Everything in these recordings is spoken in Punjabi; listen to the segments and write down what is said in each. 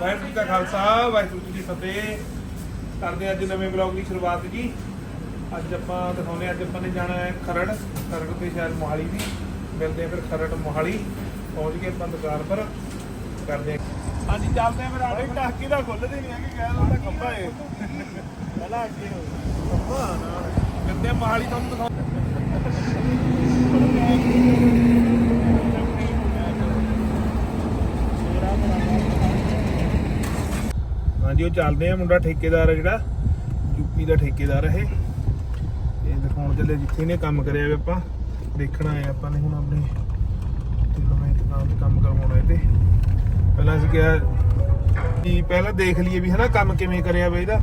ਵਾਹਿਗੁਰੂ ਜੀ ਕਾ ਖਾਲਸਾ ਵਾਹਿਗੁਰੂ ਜੀ ਕੀ ਫਤਿਹ। ਕਰਦੇ ਅੱਜ ਨਵੇਂ ਬਲੌਗ ਦੀ ਸ਼ੁਰੂਆਤ ਜੀ। ਅੱਜ ਆਪਾਂ ਦਿਖਾਉਂਦੇ ਹਾਂ, ਅੱਜ ਆਪਾਂ ਨੇ ਜਾਣਾ ਹੈ ਖਰੜ। ਖਰੜ ਤੇ ਸ਼ਾਇਦ ਮੋਹਾਲੀ ਵੀ। ਮਿਲਦੇ ਹਾਂ ਫਿਰ ਖਰੜ ਮੋਹਾਲੀ। ਪਹੁੰਚ ਗਏ ਆਪਾਂ ਦੁਕਾਨ ਪਰ। ਕਰਦੇ ਹਾਂ। ਹਾਂਜੀ ਚੱਲਦੇ ਹਾਂ ਫਿਰ ਆੜੇ ਟਾਕੀ ਦਾ ਖੁੱਲਦੇ ਨਹੀਂ ਹੈਗੇ ਕਹਿ ਦੋ ਖੰਭਾ ਏ। ਪਹਿਲਾਂ ਅੱਗੇ ਹੋ। ਖੰਭਾ ਨਾ ਹਾਂ ਮੋਹਾਲੀ ਤੁਹਾਨੂੰ ਦਿਖਾਉਂਦੇ ਹਾਂਜੀ, ਉਹ ਚੱਲਦੇ ਆ ਮੁੰਡਾ ਠੇਕੇਦਾਰ ਹੈ ਜਿਹੜਾ ਯੂਪੀ ਦਾ ਠੇਕੇਦਾਰ ਇਹ। ਇਹ ਦਿਖਾਉਣ ਚੱਲੇ ਜਿੱਥੇ ਨੇ ਕੰਮ ਕਰਿਆ ਵੀ ਆਪਾਂ, ਦੇਖਣਾ ਹੈ ਆਪਾਂ ਨੇ ਹੁਣ ਆਪਣੇ, ਤੇ ਨਵੇਂ ਦੁਕਾਨ ਤੇ ਕੰਮ ਕਰਵਾਉਣਾ ਇਹ ਤੇ ਪਹਿਲਾਂ ਅਸੀਂ ਕਿਹਾ ਕਿ ਪਹਿਲਾਂ ਦੇਖ ਲਈਏ ਵੀ ਹਨਾ ਕੰਮ ਕਿਵੇਂ ਕਰਿਆ ਵਾ ਇਹਦਾ,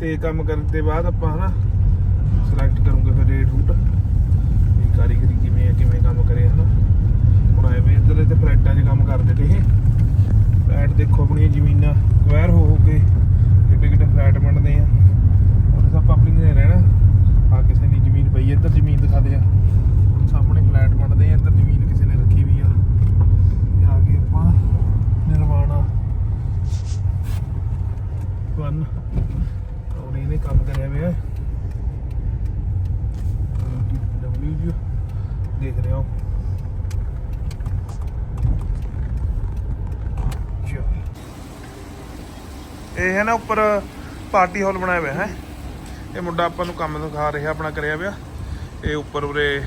ਤੇ ਕੰਮ ਕਰਨ ਦੇ ਬਾਅਦ ਆਪਾਂ ਹਨਾ ਸਿਲੈਕਟ ਕਰੂੰਗੇ ਫਿਰ ਰੇਟ ਰੂਟ ਵੀ ਕਾਰੀਗਰੀ ਕਿਵੇਂ ਆ, ਕਿਵੇਂ ਕੰਮ ਕਰਿਆ ਹਨਾ। ਹੁਣ ਆਏ ਵੀ ਇੱਧਰ ਤੇ ਫਲੈਟਾਂ 'ਚ ਕੰਮ ਕਰਦੇ ਤੇ ਇਹ ਫਲੈਟ ਦੇਖੋ ਆਪਣੀਆਂ ਜ਼ਮੀਨਾਂ ਕੁਐਰ ਹੋ ਹੋ ਕੇ ਕਿੱਡੇ ਕਿੱਡੇ ਫਲੈਟ ਬਣਦੇ ਆ ਉਹਦੇ ਸਭ ਪਬਲਿਕ ਨੇ ਰਹਿਣਾ ਆ ਕਿਸੇ ਦੀ ਜ਼ਮੀਨ ਪਈ ਹੈ, ਇੱਧਰ ਜ਼ਮੀਨ ਦਿਖਾਦੇ ਆ ਸਾਹਮਣੇ ਫਲੈਟ ਬਣਦੇ ਆ ਇੱਧਰ ਜ਼ਮੀਨ ਕਿਸੇ ਨੇ ਰੱਖੀ ਵੀ ਆ ਇਹ ਆ ਗਏ ਆਪਾਂ ਨਿਰਵਾਣਾ ਵਨ ਇਹਨੇ ਕੰਮ ਕਰਿਆ ਹੋਇਆ ਡਬਲਯੂ ਦੇਖ ਰਹੇ ਹੋ। ਇਹ ਹੈ ਨਾ ਉੱਪਰ ਪਾਰਟੀ ਹਾਲ ਬਣਾਇਆ ਹੋਇਆ ਹੈ। ਇਹ ਮੁੰਡਾ ਆਪਾਂ ਨੂੰ ਕੰਮ ਦਿਖਾ ਰਿਹਾ, ਆਪਣਾ ਕਰਿਆ ਹੋਇਆ ਇਹ ਉੱਪਰ ਉਰੇ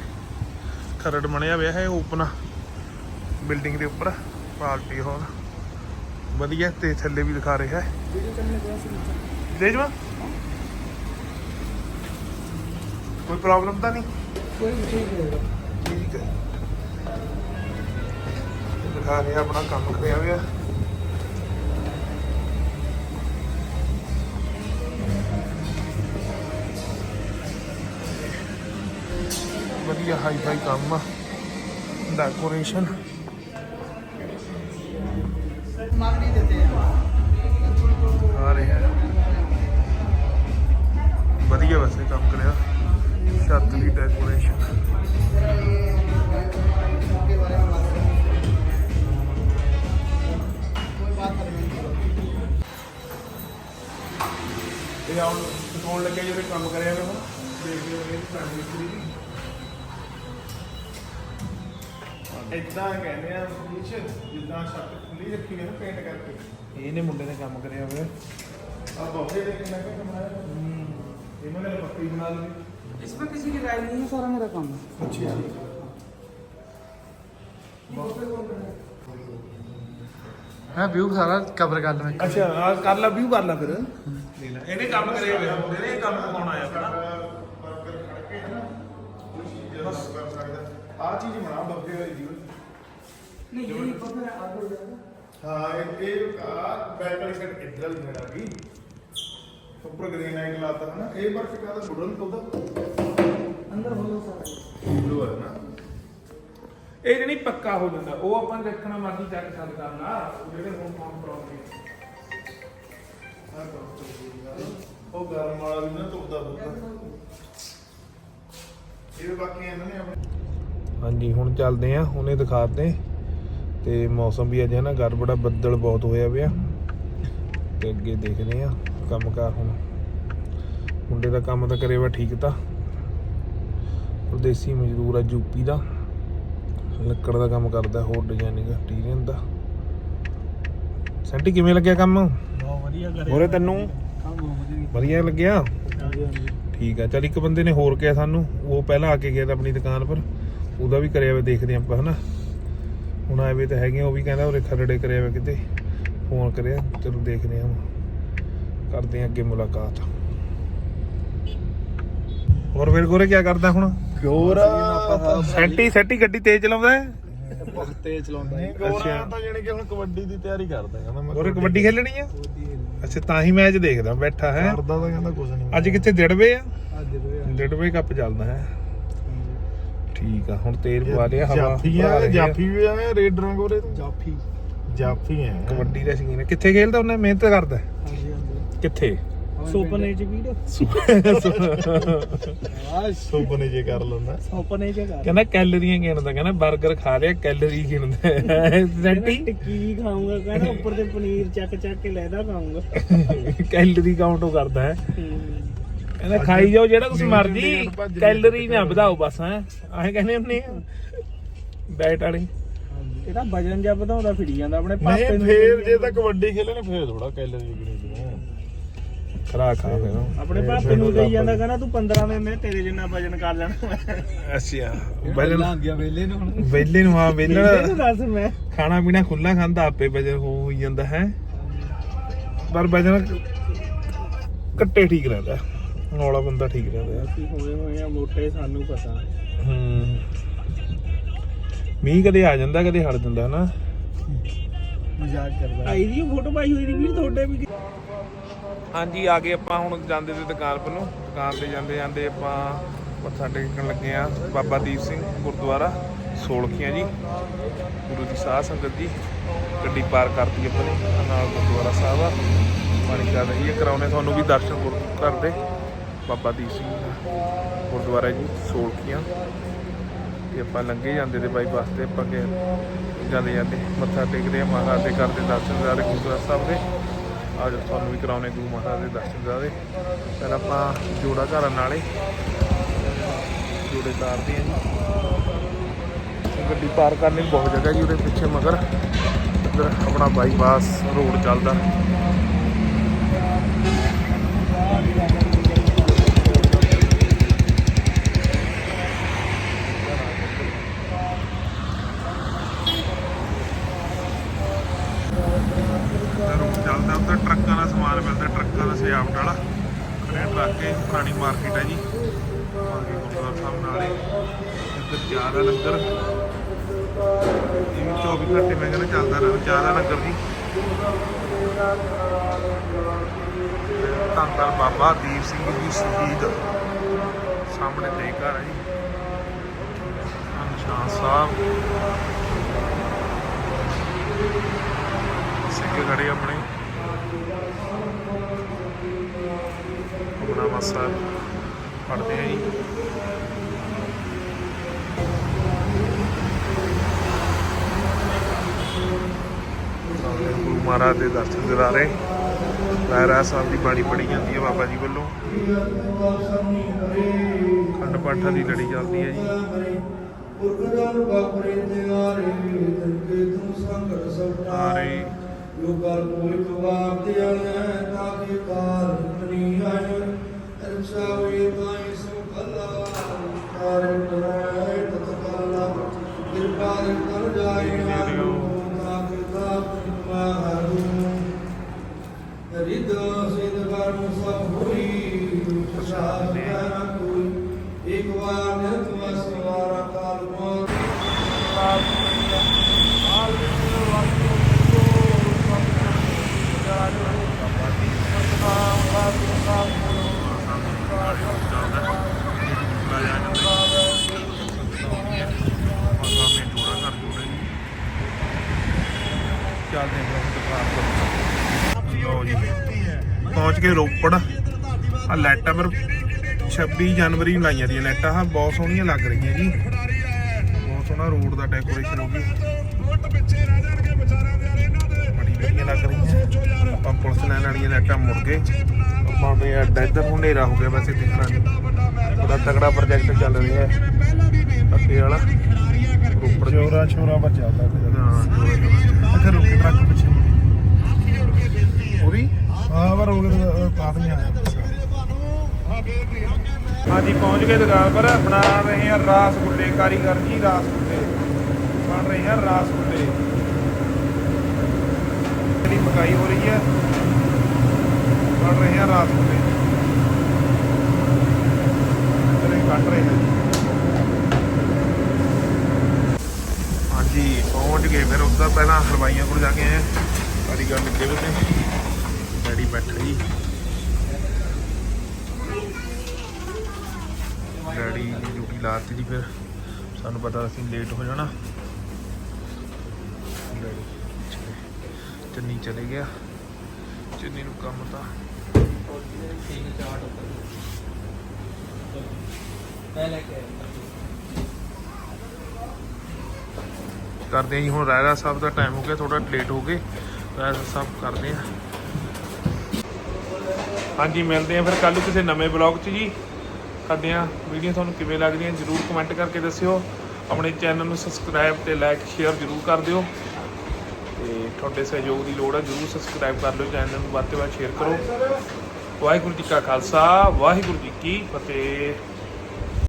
ਖਰੜ ਬਣਿਆ ਹੋਇਆ ਹੈ ਓਪਨ ਬਿਲਡਿੰਗ ਦੇ ਉੱਪਰ, ਪਾਰਟੀ ਹਾਲ। ਵਧੀਆ ਤੇ ਥੱਲੇ ਵੀ ਦਿਖਾ ਰਿਹਾ ਹੈ। ਦੇਜਵਾ ਕੋਈ ਪ੍ਰੋਬਲਮ ਤਾਂ ਨਹੀਂ? ਕੋਈ ਠੀਕ ਹੈ। ਠੀਕ ਹੈ। ਦਿਖਾ ਰਿਹਾ ਆਪਣਾ ਕੰਮ ਕਰਿਆ ਹੋਇਆ। ਵਧੀਆ ਹਾਈ ਫਾਈ ਕੰਮ ਆ। ਡੈਕੋਰੇਸ਼ਨ ਛੱਤ ਦੀ ਡੈਕੋਰੇਸ਼ਨ ਇਹ ਆਉਣ ਦਿਖਾਉਣ ਲੱਗਿਆ ਜਿਹੜੇ ਕੰਮ ਕਰਿਆ ਮੈਂ ਦੇਖਦੇ ਹੋ ਇਹਦੀ ਫੈਮਿਲੀ ਦੀ ਇਦਾਂ ਕਹਿੰਦੇ ਆ ਵਿੱਚ ਜਿੱਦਾਂ ਛੱਤ ਖੁੱਲੀ ਰੱਖੀ ਹੈ ਨਾ ਪੇਂਟ ਕਰਕੇ। ਇਹਨੇ ਮੁੰਡੇ ਨੇ ਕੰਮ ਕਰਿਆ ਹੋਇਆ। इसमें किसी की राय नहीं है सारा मेरा काम है ਅੱਛਾ ਹਾਂ ਵਿਊ ਸਾਰਾ ਕਵਰ ਕਰ ਲਵਾਂ ਅੱਛਾ ਆ ਕਰ ਲਾ ਵੀਊ ਕਰ ਲਾ ਫਿਰ ਇਹਨੇ ਕੰਮ ਕਰਿਆ ਹੋਇਆ ਮੁੰਡੇ ਨੇ ਇਹ ਕੰਮ ਕਮਾਉਣਾ ਆ ਆਪਣਾ ਆ ਚੀਜ਼ ਬਣਾ ਬੱਬੇ ਹੋਈ ਦੀ नहीं यही पता है आगे हो जाएगा ਹਾਂ ਇਹ ਇਹ ਆ ਬੈਕ ਵਾਲੀ ਸਾਈਡ ਇੱਧਰ ਵਾਲੀ ਸਾਈਡ ਆ ਗਈ ਉੱਪਰ ਗ੍ਰੇਨਾਈਟ ਲਾਤਾ ਹੈ ਨਾ ਇਹ ਵਰਕ ਕਰਦਾ ਵੁਡਨ ਤੋਂ ਉਹਦਾ ਅੰਦਰ ਹੋ ਜਾਂਦਾ ਸਾਰਾ। ਹੈ ਨਾ। ਇਹ ਜਿਹੜੀ ਪੱਕਾ ਹੋ ਜਾਂਦਾ ਉਹ ਆਪਾਂ ਦੇਖਣਾ ਮਰਜ਼ੀ ਚੱਕ ਸਕਦਾ ਨਾ ਜਿਹੜੇ ਹੁਣ ਫੋਨ ਪ੍ਰੋਬਲਮ ਹੈ ਉਹ ਗਰਮ ਵਾਲਾ ਵੀ ਨਾ ਤੁਰਦਾ ਹੁੰਦਾ ਇਹ ਬਾਕੀ ਇਹਨਾਂ ਨੇ ਆਪਣੇ ਹਾਂਜੀ ਹੁਣ ਚੱਲਦੇ ਆ ਹੁਣੇ ਦਿਖਾਤੇ। ਤੇ ਮੌਸਮ ਵੀ ਅਜੇ ਹੈ ਨਾ ਗੜਬੜਾ ਬੱਦਲ ਬਹੁਤ ਹੋਇਆ ਪਿਆ। ਤੇ ਅੱਗੇ ਦੇਖਦੇ ਆ ਕੰਮ ਕਰ ਹੁਣ। ਮੁੰਡੇ ਦਾ ਕੰਮ ਤਾਂ ਕਰੇ ਵਾ ਠੀਕ ਤਾਂ। ਪਰਦੇਸੀ ਮਜ਼ਦੂਰ ਆ ਯੂਪੀ ਦਾ। ਲੱਕੜ ਦਾ ਕੰਮ ਕਰਦਾ ਹੋਰ ਡਿਜ਼ਾਈਨਿੰਗ ਇੰਟੀਰੀਅਰ ਦਾ। ਸੈਂਟੀ ਕਿਵੇਂ ਲੱਗਿਆ ਕੰਮ? ਬਹੁਤ ਵਧੀਆ ਕਰਿਆ। ਹੋਰੇ ਤੈਨੂੰ? ਵਧੀਆ ਲੱਗਿਆ? ਠੀਕ ਆ ਚਲ ਇੱਕ ਬੰਦੇ ਨੇ ਹੋਰ ਕਿਹਾ ਸਾਨੂੰ ਉਹ ਪਹਿਲਾਂ ਆ ਕੇ ਗਿਆ ਤਾਂ ਆਪਣੀ ਦੁਕਾਨ ਪਰ। ਉਹਦਾ ਵੀ ਕਰਿਆ ਵੇ ਦੇਖਦੇ ਆਪਾਂ ਹਨਾ। ਹੁਣ ਆਏ ਵੇ ਤਾਂ ਹੈਗੇ ਉਹ ਵੀ ਕਹਿੰਦਾ ਉਹ ਖਰੜੇ ਕਰਿਆ ਵੇ ਕਿਤੇ। ਫੋਨ ਕਰਿਆ ਚਲੋ ਦੇਖਦੇ ਹਾਂ ਕਰਦੇ ਆ ਅੱਗੇ ਮੁਲਾਕਾਤ। ਹੋਰ ਵੀਰ ਗੋਰੇ ਕੀ ਕਰਦਾ ਹੁਣ? ਗੋਰ ਸੈਂਟੀ ਸੈਂਟੀ ਗੱਡੀ ਤੇਜ਼ ਚਲਾਉਂਦਾ ਹੈ? ਬਹੁਤ ਤੇਜ਼ ਚਲਾਉਂਦਾ ਹੈ ਗੋਰ ਤਾਂ ਜਾਨੀ ਕਿ ਹੁਣ ਕਬੱਡੀ ਦੀ ਤਿਆਰੀ ਕਰਦਾ ਕਹਿੰਦਾ ਮੈਂ ਗੋਰੇ ਕਬੱਡੀ ਖੇਲਣੀ ਆ? ਅੱਛਾ ਤਾਂ ਹੀ ਮੈਚ ਦੇਖਦਾ ਬੈਠਾ ਹੈ। ਕਰਦਾ ਤਾਂ ਕਹਿੰਦਾ ਕੁਝ ਨਹੀਂ। ਅੱਜ ਕਿੱਥੇ ਡੜਵੇ ਆ? ਡੜਵੇ ਕੱਪ ਚੱਲਦਾ ਹੈ। ਠੀਕ ਆ ਹੁਣ ਤੇਲ ਪਵਾ ਲਿਆ ਹਵਾ ਜਾਫੀਆਂ ਜਾਫੀ ਵੀ ਐ ਰੇਡਰਾਂ ਕੋਲੇ ਜਾਫੀ। ਜਾਫੀ ਐ ਕਬੱਡੀ ਦਾ ਸ਼ਕੀਨ ਹੈ ਕਿੱਥੇ ਖੇਲਦਾ ਉਹਨੇ? ਮਿਹਨਤ ਕਰਦਾ ਹਾਂਜੀ। ਕਿੱਥੇ? ਸੁਪਨੇ ਚ ਵੀਡੀਓ? ਸੁਪਨੇ ਜੇ ਕਰ ਲੈਂਦਾ। ਸੁਪਨੇ ਚ ਕਰ ਕਹਿੰਦਾ ਕੈਲਰੀਆਂ ਗਿਣਦਾ ਕਹਿੰਦਾ 버ਗਰ ਖਾ ਲਿਆ ਕੈਲਰੀ ਗਿਣਦਾ। ਸੈਂਟੀ ਟਿੱਕੀ ਖਾਊਂਗਾ ਕਹਿੰਦਾ ਉੱਪਰ ਤੇ ਪਨੀਰ ਚੱਕ ਚੱਕ ਕੇ ਲੈਦਾ ਖਾਊਂਗਾ। ਕੈਲਰੀ ਕਾਊਂਟ ਉਹ ਕਰਦਾ ਹੈ। ਕਹਿੰਦਾ ਖਾਈ ਜਾਓ ਜਿਹੜਾ ਤੁਸੀਂ ਮਰਜ਼ੀ ਕੈਲਰੀ ਨਾ ਵਧਾਓ ਬਸ ਹੈ। ਐਂ ਕਹਿੰਦੇ ਹੁੰਦੇ ਆ। ਬੈਟ ਵਾਲੇ। ਇਹਦਾ ਵਜਨ ਜਾਂ ਵਧਾਉਂਦਾ ਫਿਰੀ ਜਾਂਦਾ ਆਪਣੇ ਪਾਪੇ ਫੇਰ ਜੇ ਤਾਂ ਕਬੱਡੀ ਖੇਲਣੇ ਫੇਰ ਥੋੜਾ ਕੈਲਰੀ ਗਿਣੀ ਖਰਾ ਖਾ ਫਿਰ। ਆਪਣੇ ਪਾਪੇ ਨੂੰ ਦੇਈ ਜਾਂਦਾ ਕਹਿੰਦਾ ਤੂੰ 15 ਦੇ ਮੈਂ ਤੇਰੇ ਜਿੰਨਾ ਵਜਨ ਕਰ ਲੈਣਾ ਅੱਛਾ। ਬੈਲਨ ਗਿਆ ਵੇਲੇ ਨੂੰ ਹੁਣ। ਵੇਲੇ ਨੂੰ ਹਾਂ ਇਹਨੂੰ ਵੇਲਣ ਦੱਸ ਮੈਂ। ਖਾਣਾ ਪੀਣਾ ਖੁੱਲਾ ਖਾਂਦਾ ਆਪੇ ਵਜਨ ਹੋ ਹੋਈ ਜਾਂਦਾ ਹੈ। ਪਰ ਵਜਨ ਕੱਟੇ ਠੀਕ ਰਹਿੰਦਾ। ਨੌਲਾ ਬੰਦਾ ਠੀਕ ਰਹਿੰਦਾ। ਅਸੀਂ ਹੋਏ ਹੋਏ ਆ ਮੋਟੇ ਸਾਨੂੰ ਪਤਾ। ਹੂੰ। ਮੀਂਹ ਕਦੇ ਆ ਜਾਂਦਾ ਕਦੇ ਹਟ ਜਾਂਦਾ ਹਨਾ? ਮਜ਼ਾਕ ਕਰਦਾ। ਆਈ ਦੀ ਫੋਟੋ ਪਾਈ ਹੋਈ ਦੀ ਵੀ ਤੁਹਾਡੇ ਵੀ। ਹਾਂਜੀ, ਆ ਗਏ ਆਪਾਂ ਹੁਣ ਜਾਂਦੇ ਤੇ ਦੁਕਾਨ ਪਰ ਨੂੰ। ਦੁਕਾਨ ਤੇ ਜਾਂਦੇ ਜਾਂਦੇ ਆਪਾਂ ਮੱਥਾ ਟੇਕਣ ਲੱਗੇ ਆ ਬਾਬਾ ਦੀਪ ਸਿੰਘ ਗੁਰਦੁਆਰਾ ਸੋਲਖੀਆਂ ਜੀ। ਗੁਰੂ ਦੀ ਸਾਧ ਸੰਗਤ ਜੀ। ਗੱਡੀ ਪਾਰ ਕਰਤੀ ਆਪਾਂ ਨੇ ਨਾਲ ਗੁਰਦੁਆਰਾ ਸਾਹਿਬ ਆ। ਪਾਣੀ ਕਰ ਰਹੀ ਹੈ ਕਰਾਉਣੇ ਤੁਹਾਨੂੰ ਵੀ ਦਰਸ਼ਨ ਗੁਰ- ਕਰਦੇ ਬਾਬਾ ਦੀਪ ਸਿੰਘ ਗੁਰਦੁਆਰਾ ਜੀ ਸੋਲਖੀਆਂ ਤੇ ਆਪਾਂ ਲੰਘੇ ਜਾਂਦੇ ਤੇ ਬਾਈਪਾਸ ਤੇ ਆਪਾਂ ਕਿ ਜਾਂਦੇ ਜਾਂਦੇ ਮੱਥਾ ਟੇਕਦੇ ਆ। ਮਹਾਰਾਜ ਦੇ ਕਰਦੇ ਦਰਸ਼ਨ ਕਰਦੇ ਗੁਰਦੁਆਰਾ ਸਾਹਿਬ ਦੇ। ਅੱਜ ਤੁਹਾਨੂੰ ਵੀ ਕਰਾਉਣੇ ਗੁਰੂ ਮਹਾਰਾਜ ਦੇ ਦਰਸ਼ਨ ਕਰਾਦੇ ਫਿਰ ਆਪਾਂ ਜੋੜਾ ਘਰ ਨਾਲੇ। ਜੋੜੇ ਤਾਰਦੇ ਆ ਜੀ। ਗੱਡੀ ਪਾਰ ਕਰਨੀ ਬਹੁਤ ਜਗ੍ਹਾ ਜੀ ਉਹਦੇ ਪਿੱਛੇ ਮਗਰ। ਇੱਧਰ ਆਪਣਾ ਬਾਈਪਾਸ ਰੋਡ ਚੱਲਦਾ ਰੋਡ ਚੱਲਦਾ ਉੱਧਰ ਟਰੱਕਾਂ ਦਾ ਸਮਾਨ ਮਿਲਦਾ ਟਰੱਕਾਂ ਦਾ ਸਜਾਵਟ ਵਾਲਾ ਖੜੇ ਟਰੱਕ ਪੁਰਾਣੀ ਮਾਰਕੀਟ ਹੈ ਜੀ। ਆਗੇ ਗੁਰਦੁਆਰਾ ਸਾਹਿਬ ਨਾਲੇ ਇੱਧਰ ਚਾਹ ਦਾ ਲੰਗਰ। ਇਹ ਵੀ 24 ਘੰਟੇ ਮੈਂ ਕਹਿੰਦਾ ਚੱਲਦਾ ਰਹਿੰਦਾ। ਚਾਹ ਦਾ ਲੰਗਰ ਜੀ। ਧੰਨ ਬਾਬਾ ਦੀਪ ਸਿੰਘ ਜੀ ਸ਼ਹੀਦ। ਸਾਹਮਣੇ ਤੇ ਘਰ ਹੈ ਜੀ। ਆਹ ਨਿਸ਼ਾਨ ਸਾਹਿਬ। ਸਿੰਘ ਖੜੇ ਆਪਣੇ। ਆਪਣਾ ਮਸਾ ਪੜਦੇ ਆ ਜੀ। ਗੁਰੂ ਮਹਾਰਾਜ ਦੇ ਦਰਸ਼ਨ ਦਿਦਾਰੇ ਰਾਇਰਾ ਸਾਹਿਬ ਦੀ ਬਾਣੀ ਪੜੀ ਜਾਂਦੀ ਹੈ ਬਾਬਾ ਜੀ ਵੱਲੋਂ। ਖੰਡ ਪਾਠਾਂ ਦੀ ਲੜੀ ਚੱਲਦੀ ਹੈ ਜੀ। ਪੁਰਖਦਾਨ ਬਾਪਰੇ ਤੇ ਆਰੇ ਦਿਨ ਕੇ ਤੂੰ ਸੰਗਤ ਸਭ ਜੋ ਕਰ ਕੋਈ ਜਵਾਬ ਦਿਆ ਹੈ ਤਾਂ ਕਿ ਕਾਲ ਨਹੀਂ ਆਏ ਅਰਸ਼ਾ ਹੋਏ ਤਾਈ ਸੋ ਕੱਲਾ ਕਾਰਨ ਕਰਾਏ ਤਤ ਕਾਲਾ ਕਿਰਪਾ ਕਰ ਜਾਏ ਆਰੋ ਤਾਂ ਕਿ ਤਾਪ ਮਾਰੂ ਰਿਦ ਸਿਧ ਵਰਮ ਸਭ ਹੋਈ ਪ੍ਰਸਾਦ ਨਾ ਕੋਈ ਇੱਕ ਵਾਰ ਨਿਤ ਵਸਵਾਰਾ ਕਾਲ ਮੋਤ ਚੱਲਦੇ ਹਾਂ ਦੁਕਾਨ ਪਹੁੰਚ ਕੇ ਰੋਪੜ। ਆ ਲਾਈਟਾਂ ਪਰ 26 ਜਨਵਰੀ ਨੂੰ ਲਾਈਆਂ ਦੀਆਂ ਲਾਈਟਾਂ। ਹਾਂ ਬਹੁਤ ਸੋਹਣੀਆਂ ਲੱਗ ਰਹੀਆਂ ਜੀ। ਬਹੁਤ ਸੋਹਣਾ ਰੋਡ ਦਾ ਡੈਕੋਰੇਸ਼ਨ ਹੋ ਗਈ ਬੜੀ ਵਧੀਆ ਲੱਗ ਰਹੀਆਂ। ਆਪਾਂ ਪੁਲਿਸ ਲਾਈਨ ਵਾਲੀਆਂ ਲਾਈਟਾਂ ਮੁੜ ਗਏ। ਆਪਾਂ ਦੇ ਅੱਡਾ ਇੱਧਰ ਨੂੰ ਹਨੇਰਾ ਹੋ ਗਿਆ ਵੈਸੇ ਦਿਖਣਾ ਨਹੀਂ ਬੜਾ ਤਗੜਾ ਪ੍ਰੋਜੈਕਟ ਚੱਲ ਰਿਹਾ ਹੈ। ਅੱਗੇ ਵਾਲਾ। ਦੀ। ਚੋਰਾ ਛੋਰਾ ਪਰ ਚੱਲਦਾ ਹਾਂ ਅੱਛਾ ਰੁਕ ਟਰੱਕ ਪਿੱਛੇ ਉਹ ਵੀ? ਹਾਂ ਪਰ ਉਹ ਕਾਫੀਆਂ ਹਾਂਜੀ ਪਹੁੰਚ ਗਏ ਦੁਕਾਨ ਪਰ। ਬਣਾ ਰਹੇ ਹਾਂ ਰਾਸਗੁੱਲੇ ਕਾਰੀਗਰ ਜੀ ਰਾਸਗੁੱਲੇ ਬਣ ਰਹੇ ਹਨ ਰਾਸਗੁੱਲੇ ਜਿਹੜੀ ਪਕਾਈ ਹੋ ਰਹੀ ਹੈ ਬਣ ਰਹੇ ਹਨ ਰਾਸਗੁੱਲੇ ਕੱਟ ਰਹੇ ਹਾਂ ਕੇ ਫਿਰ ਉੱਧਰ ਪਹਿਲਾਂ ਹਰਵਾਈਆਂ ਕੋਲ ਜਾ ਕੇ ਆਏ ਸਾਰੀ ਗੱਲ ਟੇਬਲ ਤੇ ਡੈਡੀ ਬੈਠਾ ਜੀ। ਡੈਡੀ ਦੀ ਡਿਊਟੀ ਲਾਤੀ ਜੀ ਫਿਰ। ਸਾਨੂੰ ਪਤਾ ਅਸੀਂ ਲੇਟ ਹੋ ਜਾਣਾ। ਚੰਨੀ ਚਲੇ ਗਿਆ। ਚੰਨੀ ਨੂੰ ਕੰਮ ਤਾਂ ਪਹਿਲੇ ਕਿ ਕਰਦੇ ਹਾਂ ਜੀ। ਹੁਣ ਰਾਇਰਾ ਸਾਹਿਬ ਦਾ ਟਾਈਮ ਹੋ ਗਿਆ ਥੋੜਾ ਲੇਟ ਹੋ ਗਏ। ਰਾਇਰਾ ਸਾਹਿਬ ਕਰਦੇ ਹਾਂ ਹਾਂਜੀ, ਮਿਲਦੇ ਹਾਂ ਫਿਰ ਕੱਲ ਨੂੰ ਕਿਸੇ ਨਵੇਂ ਬਲੌਗ 'ਚ ਜੀ। ਕਰਦੇ ਆ ਵੀਡੀਓ, ਤੁਹਾਨੂੰ ਕਿਵੇਂ ਲੱਗਦੀਆਂ ਜਰੂਰ ਕਮੈਂਟ ਕਰਕੇ ਦੱਸਿਓ। ਆਪਣੇ ਚੈਨਲ ਨੂੰ ਸਬਸਕ੍ਰਾਈਬ ਤੇ ਲਾਈਕ ਸ਼ੇਅਰ ਜਰੂਰ ਕਰ ਦਿਓ। ਤੇ ਤੁਹਾਡੇ ਸਹਿਯੋਗ ਦੀ ਲੋੜ ਹੈ ਜਰੂਰ ਸਬਸਕ੍ਰਾਈਬ ਕਰ ਲਿਓ ਚੈਨਲ ਨੂੰ। ਵੱਧ ਤੋਂ ਵੱਧ ਸ਼ੇਅਰ ਕਰੋ। ਵਾਹਿਗੁਰੂ ਜੀ ਕਾ ਖਾਲਸਾ, ਵਾਹਿਗੁਰੂ ਜੀ ਕੀ ਫਤਿਹ।